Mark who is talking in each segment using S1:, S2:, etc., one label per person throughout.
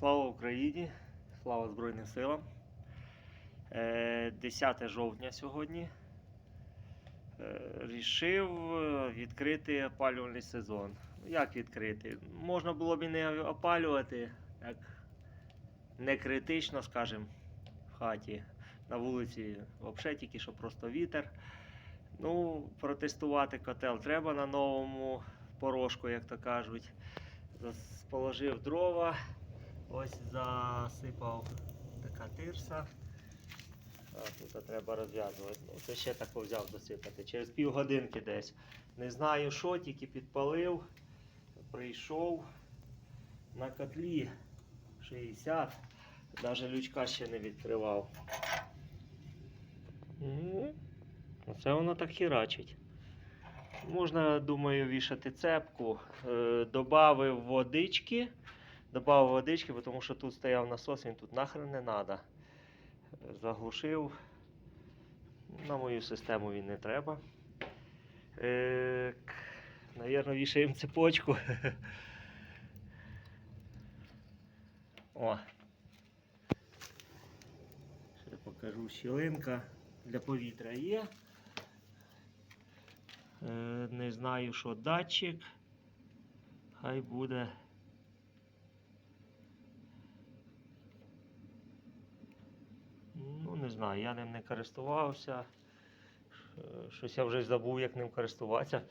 S1: Слава Україні! Слава Збройним силам! Е, 10 жовтня сьогодні. Е, Рішив е, відкрити опалювальний сезон. Як відкрити? Можна було б і не опалювати, як не критично, скажімо, в хаті. На вулиці взагалі тільки що просто вітер. Ну, протестувати котел треба на новому порошку, як то кажуть. Положив дрова, ось засипав така тирса. Тут треба розв'язувати. Ну, це ще тако взяв досипати. Через півгодинки десь. Не знаю що, тільки підпалив. Прийшов на котлі 60. Навіть лючка ще не відкривав. Ну, Оце воно так хірачить. Можна, думаю, вішати цепку. Е, добавив водички. Добавив водички, тому що тут стояв насос, він тут нахрен не треба. Заглушив. На мою систему він не треба. Е, Навірно, вішаємо цепочку. О. Ще покажу щілинка для повітря є. Е, Не знаю, що датчик. Хай буде. Ну, не знаю, я ним не користувався. Щось я вже забув, як ним користуватися.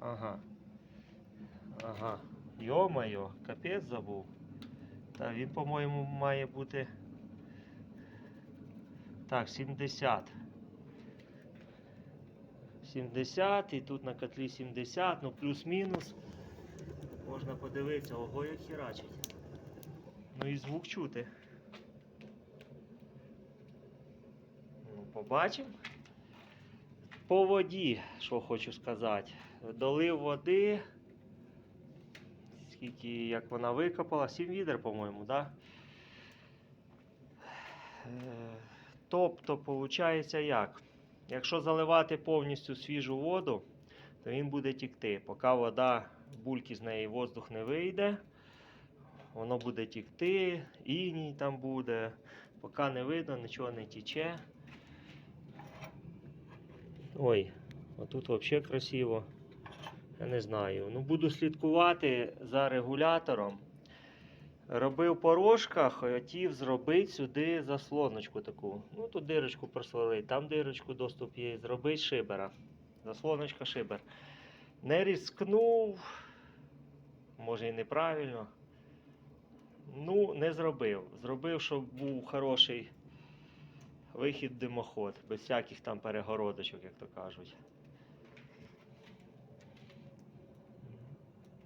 S1: Ага. Ага. Йо-моє, капець забув. Та він, по-моєму, має бути. Так, 70. 70 і тут на котлі 70, ну плюс-мінус. Можна подивитися, ого, як хірачить. Ну і звук чути. Ну, побачимо. По воді, що хочу сказати. Долив води. Скільки, як вона викопала, 7 відер, по-моєму? Да? Е, Тобто, виходить як? Якщо заливати повністю свіжу воду, то він буде тікти. Поки вода, бульки з неї воздух не вийде, воно буде тікти, іній там буде. Поки не видно, нічого не тіче. Ой, отут взагалі красиво. Я не знаю. Ну, буду слідкувати за регулятором. Робив по рожках, хотів зробити сюди заслоночку таку. Ну, тут дирочку просверлить, там дирочку доступ є. Зробити шибера. Заслоночка шибер. Не різкнув. Може і неправильно. Ну, не зробив. Зробив, щоб був хороший вихід димоход, без всяких там перегородочок, як то кажуть.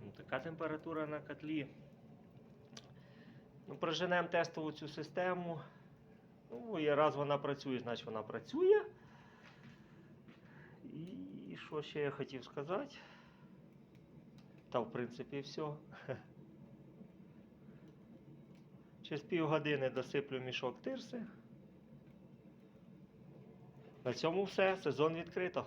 S1: Ну, Така температура на котлі. Ну, проженемо тестову цю систему. Ну, і раз вона працює, значить вона працює. І що ще я хотів сказати? Та, в принципі, все. Через півгодини досиплю мішок тирси. На цьому все. Сезон відкрито.